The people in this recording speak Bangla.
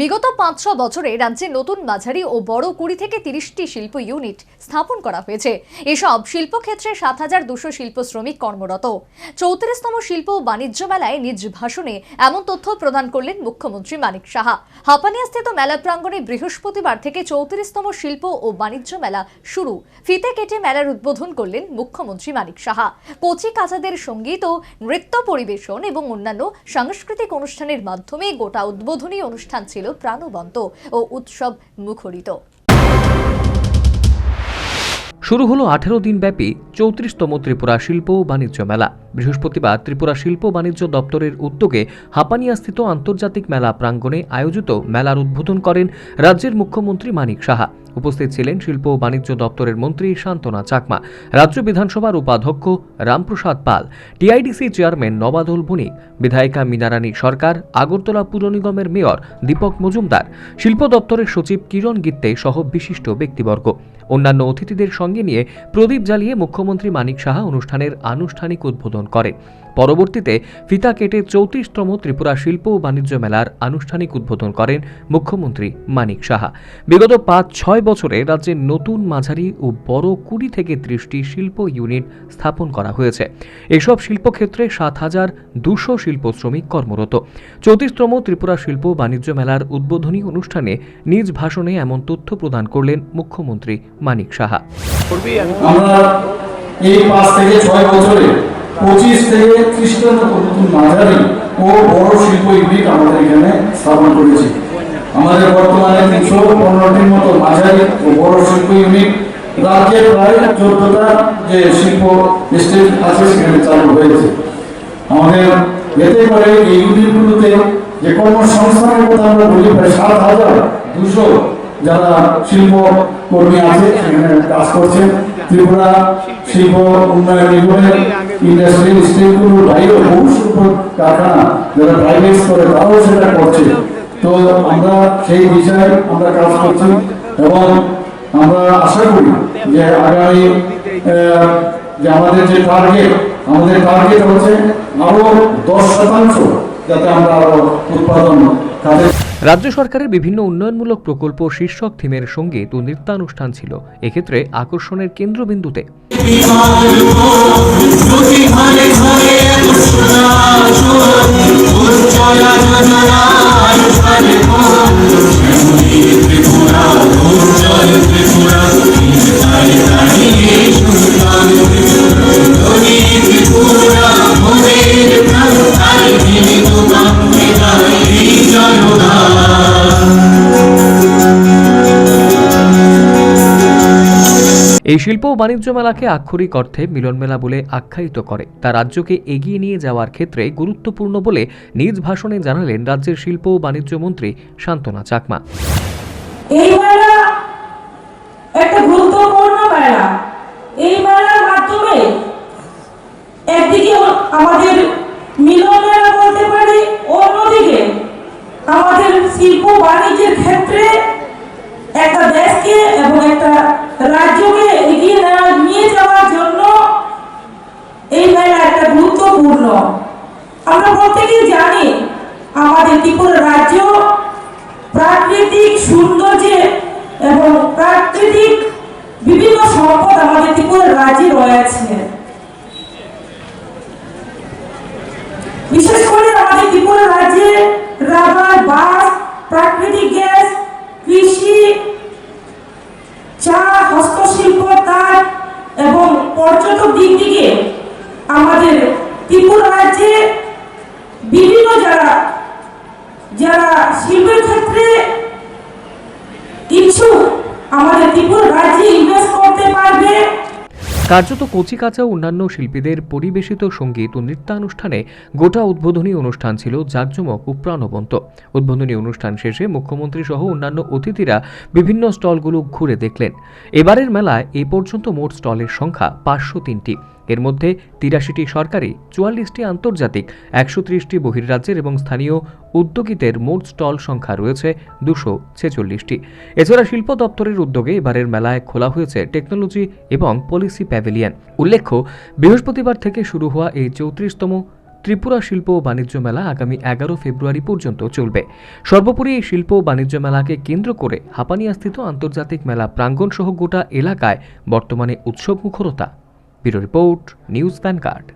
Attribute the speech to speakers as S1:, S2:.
S1: বিগত পাঁচ ছ বছরে রাজ্যে নতুন মাঝারি ও বড় কুড়ি থেকে তিরিশটি শিল্প ইউনিট স্থাপন করা হয়েছে। এসব শিল্পক্ষেত্রে সাত হাজার দুশো শিল্প শ্রমিক কর্মরত। চৌত্রিশতম শিল্প ও বাণিজ্য মেলায় নিজ ভাষণে এমন তথ্য প্রদান করলেন মুখ্যমন্ত্রী মানিক সাহা। হাপানিয়াস্থিত মেলা প্রাঙ্গণে বৃহস্পতিবার থেকে চৌত্রিশতম শিল্প ও বাণিজ্য মেলা শুরু। ফিতে কেটে মেলার উদ্বোধন করলেন মুখ্যমন্ত্রী মানিক সাহা। কচি কাচাদের সংগীত ও নৃত্য পরিবেশন এবং অন্যান্য সাংস্কৃতিক অনুষ্ঠানের মাধ্যমে গোটা উদ্বোধনী অনুষ্ঠান ছিল। প্রাণবন্ত ও উৎসব মুখরিত।
S2: শুরু হলো আঠেরো দিনব্যাপী চৌত্রিশতম ত্রিপুরা শিল্প ও বাণিজ্য মেলা। বৃহস্পতিবার ত্রিপুরা শিল্প বাণিজ্য দপ্তরের উদ্যোগে হাপানিয়াস্থিত আন্তর্জাতিক মেলা প্রাঙ্গণে আয়োজিত মেলার উদ্বোধন করেন রাজ্যের মুখ্যমন্ত্রী মানিক সাহা। উপস্থিত ছিলেন শিল্প ও বাণিজ্য দপ্তরের মন্ত্রী শান্তনা চাকমা, রাজ্য বিধানসভার উপাধ্যক্ষ রামপ্রসাদ পাল, টিআইডিসি চেয়ারম্যান নবাদল বণিক বিধায়িকা মীনারানী সরকার, আগরতলা পুর নিগমের মেয়র দীপক মজুমদার, শিল্প দপ্তরের সচিব কিরণ গিত্তে সহ বিশিষ্ট ব্যক্তিবর্গ। অন্যান্য অতিথিদের সঙ্গে নিয়ে প্রদীপ জ্বালিয়ে মুখ্যমন্ত্রী মানিক সাহা অনুষ্ঠানের আনুষ্ঠানিক উদ্বোধন করেন পরবর্তীতে ফিতা কেটে চৌত্রিশতম ত্রিপুরা শিল্প ও বাণিজ্য মেলার আনুষ্ঠানিক উদ্বোধন করেন মুখ্যমন্ত্রী মানিক সাহা। বিগত পাঁচ, ছয় বছরে রাজ্যে নতুন মাঝারি ও বড় কুড়ি থেকে ত্রিশটি শিল্প ইউনিট স্থাপন করা হয়েছে। এসব শিল্পক্ষেত্রে সাত হাজার দুশো শিল্প শ্রমিক কর্মরত। চৌত্রিশতম ত্রিপুরা শিল্প ও বাণিজ্য মেলার উদ্বোধনী অনুষ্ঠানে নিজ ভাষণে এমন তথ্য প্রদান করলেন মুখ্যমন্ত্রী মানিক সাহা।
S3: আমরা এই পাঁচ থেকে ছয় বছরে পঁচিশ থেকে মতো নতুন মাঝারি ও বড় শিল্প ইউনিট আমাদের এখানে স্থাপন করেছি। আমাদের বর্তমানে তিনশো পনেরোটির মতো মাঝারি ও বড় শিল্প ইউনিট রাজ্যে প্রায় চোদ্দটা যে শিল্প স্টেট আছে সেখানে চালু হয়েছে। আমাদের এতে করে এই ইউনিটগুলোতে যে কর্মসংস্থানের কথা আমরা বলি, প্রায় সাত হাজার দুশো যারা শিল্প কর্মী আছে, সেখানে কাজ করছেন। ত্রিপুরা শিল্প উন্নয়ন নিগমের ইন্ডাস্ট্রিয়াল স্টেটগুলোর বাইরেও বহু শিল্প কারখানা যারা প্রাইভেট করে, তারাও সেটা করছে। তো আমরা সেই বিষয়ে আমরা কাজ করছি এবং আমরা আশা করি যে আগামী যে আমাদের যে টার্গেট আমাদের টার্গেট হচ্ছে আরও দশ শতাংশ যাতে আমরা আরও উৎপাদন কাজে
S2: রাজ্য সরকারের বিভিন্ন উন্নয়নমূলক প্রকল্প শীর্ষক থিমের সংগীত ও নৃত্যানুষ্ঠান ছিল এক্ষেত্রে আকর্ষণের কেন্দ্রবিন্দুতে। এই শিল্প ও বাণিজ্য মেলাকে আক্ষরিক অর্থে মিলন মেলা বলে আখ্যায়িত করে। তা রাজ্যকে এগিয়ে নিয়ে যাওয়ার ক্ষেত্রে গুরুত্বপূর্ণ বলে নিজ ভাষণে জানালেন রাজ্যের শিল্প ও বাণিজ্য মন্ত্রী শান্তনা চাকমা।
S4: এই মেলা একটা গুরুত্বপূর্ণ মেলা। এই মেলার মাধ্যমে একদিকে আমাদের মিলন মেলা বলতে পারি অন্যদিকে আমাদের শিল্প বাণিজ্যের ক্ষেত্রে একটা দেশকে এবং একটা রাজ্যকে এগিয়ে নেওয়া নিয়ে যাওয়ার জন্য এই মেলা একটা গুরুত্বপূর্ণ আমরা প্রত্যেকেই জানি আমাদের ত্রিপুরা রাজ্য প্রাকৃতিক সৌন্দর্যে এবং প্রাকৃতিক বিভিন্ন সম্পদ আমাদের ত্রিপুরা রাজ্যে রয়েছে বিশেষ করে আমাদের ত্রিপুরা রাজ্যে রাবার, বাস, প্রাকৃতিক গ্যাস, কৃষি, চা, হস্তশিল্প তাঁত এবং পর্যটক দিক থেকে আমাদের ত্রিপুরা রাজ্যে বিভিন্ন যারা যারা শিল্পের ক্ষেত্রে ইচ্ছুক, আমাদের ত্রিপুরা রাজ্যে
S2: কার্যত কচি কচিকাঁচা অন্যান্য শিল্পীদের পরিবেশিত সংগীত ও নৃত্যানুষ্ঠানে গোটা উদ্বোধনী অনুষ্ঠান ছিল জাঁকজমক ও প্রাণবন্ত। উদ্বোধনী অনুষ্ঠান শেষে মুখ্যমন্ত্রী সহ অন্যান্য অতিথিরা বিভিন্ন স্টলগুলো ঘুরে দেখলেন। এবারের মেলায় এ পর্যন্ত মোট স্টলের সংখ্যা পাঁচশো তিনটি। এর মধ্যে তিরাশিটি সরকারি, চুয়াল্লিশটি আন্তর্জাতিক, একশো ত্রিশটি বহির্রাজ্যের এবং স্থানীয় উদ্যোগীদের মোট স্টল সংখ্যা রয়েছে দুশো ছেচল্লিশটি। এছাড়া শিল্প দপ্তরের উদ্যোগে এবারের মেলায় খোলা হয়েছে টেকনোলজি এবং পলিসি প্যাভিলিয়ন। উল্লেখ্য, বৃহস্পতিবার থেকে শুরু হওয়া এই চৌত্রিশতম ত্রিপুরা শিল্প ও বাণিজ্য মেলা আগামী এগারো ফেব্রুয়ারি পর্যন্ত চলবে। সর্বোপরি এই শিল্প ও বাণিজ্য মেলাকে কেন্দ্র করে হাপানিয়াস্থিত আন্তর্জাতিক মেলা প্রাঙ্গণ সহ গোটা এলাকায় বর্তমানে উৎসব মুখরতা bureau report news pan card.